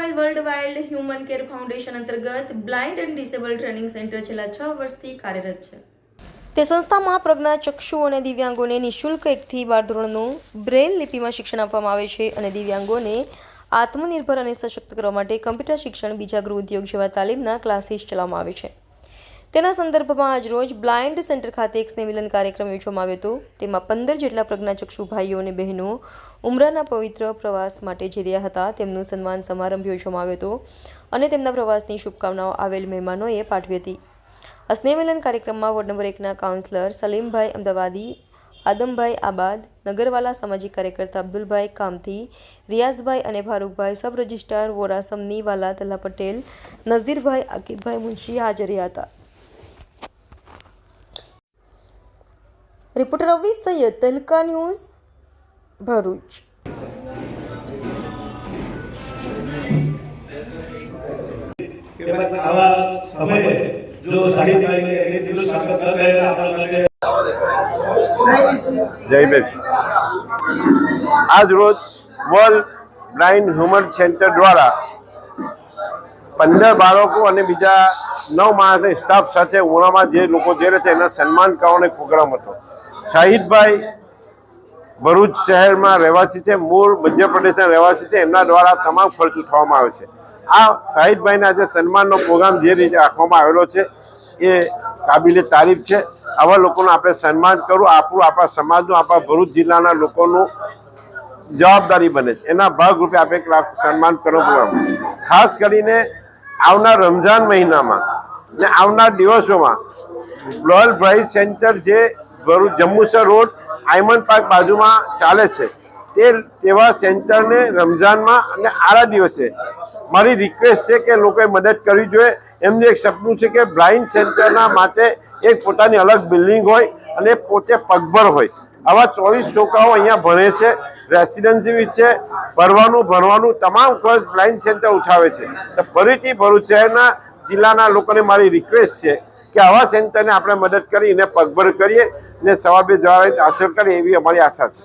Human care foundation અંતર્ગત blind and disabled training centre છેલ્લા છ વર્ષથી કાર્યરત છે. તે સંસ્થામાં પ્રજ્ઞા ચક્ષુ અને દિવ્યાંગોને નિઃશુલ્ક એકથી બાર ધોરણનું બ્રેલ લિપિમાં શિક્ષણ આપવામાં આવે છે અને દિવ્યાંગોને આત્મનિર્ભર અને સશક્ત કરવા માટે કમ્પ્યુટર શિક્ષણ બીજા ગૃહ ઉદ્યોગ જેવા તાલીમના ક્લાસીસ ચલાવવામાં આવે છે. તેના સંદર્ભમાં આજરોજ બ્લાઇન્ડ સેન્ટર ખાતે એક સ્નેહમિલન કાર્યક્રમ યોજવામાં આવ્યો હતો. તેમાં પંદર જેટલા પ્રજ્ઞાચક્ષુ ભાઈઓ અને બહેનો ઉમરાના પવિત્ર પ્રવાસ માટે જઈ રહ્યા હતા. તેમનું સન્માન સમારંભ યોજવામાં આવ્યો હતો અને તેમના પ્રવાસની શુભકામનાઓ આવેલ મહેમાનોએ પાઠવી હતી. આ સ્નેહમિલન કાર્યક્રમમાં વોર્ડ નંબર એકના કાઉન્સિલર સલીમભાઈ અમદાવાદી, આદમભાઈ આબાદ, નગરવાલા સામાજિક કાર્યકર્તા અબ્દુલભાઈ કામથી, રિયાઝભાઈ અને ફારૂકભાઈ સબ રજિસ્ટ્રાર વોરાસમની વાલા તલ્લા પટેલ, નઝીરભાઈ આકિબભાઈ મુનશી હાજર રહ્યા હતા. Reporter Ravi Syed Tehelka news Bharuch. આવા સમયે જો એક આપણા માટે આજ રોજ વર્લ્ડ બ્લાઇન્ડ હ્યુમન સેન્ટર દ્વારા પંદર બાળકો અને બીજા નવ માણસના સ્ટાફ સાથે ઉનામાં જે લોકો જે રહે છે એના સન્માન કરવાનો એક પ્રોગ્રામ હતો. શાહિદભાઈ ભરૂચ શહેરમાં રહેવાસી છે, મૂળ મધ્યપ્રદેશના રહેવાસી છે, એમના દ્વારા તમામ ખર્ચ ઉઠાવવામાં આવે છે. આ શાહિદભાઈના જે સન્માનનો પ્રોગ્રામ જે રીતે રાખવામાં આવેલો છે, એ કાબિલે તારીફ છે. આવા લોકોનું આપણે સન્માન કરવું આપણું, આપણા સમાજનું, આપણા ભરૂચ જિલ્લાના લોકોનું જવાબદારી બને છે. એના ભાગરૂપે આપણે સન્માન કરવો પ્રોગ્રામ. ખાસ કરીને આવનાર રમઝાન મહિનામાં ને આવનાર દિવસોમાં રોયલ બ્રાઇડ સેન્ટર જે ભરૂચ જંબુસર રોડ આયમન પાર્ક બાજુમાં ચાલે છે. તે તેવા સેન્ટરને રમઝાનમાં અને આરા દિવસે મારી રિક્વેસ્ટ છે કે લોકોએ મદદ કરવી જોઈએ. એમનું એક સપનું છે કે બ્લાઇન્ડ સેન્ટરના માટે એક પોતાની અલગ બિલ્ડિંગ હોય અને પોતે પગભર હોય. આવા ચોવીસ છોકરાઓ અહીંયા ભણે છે. રેસિડેન્સી છે ભરવાનું ભરવાનું તમામ ખર્ચ બ્લાઇન્ડ સેન્ટર ઉઠાવે છે. તો ફરીથી ભરૂચ શહેરના જિલ્લાના લોકોને મારી રિક્વેસ્ટ છે કે આવા સેન્ટરને આપણે મદદ કરી કરીને પગભર કરીએ ને સવાબે જવાબ હાંસલ કરીએ એવી અમારી આશા છે.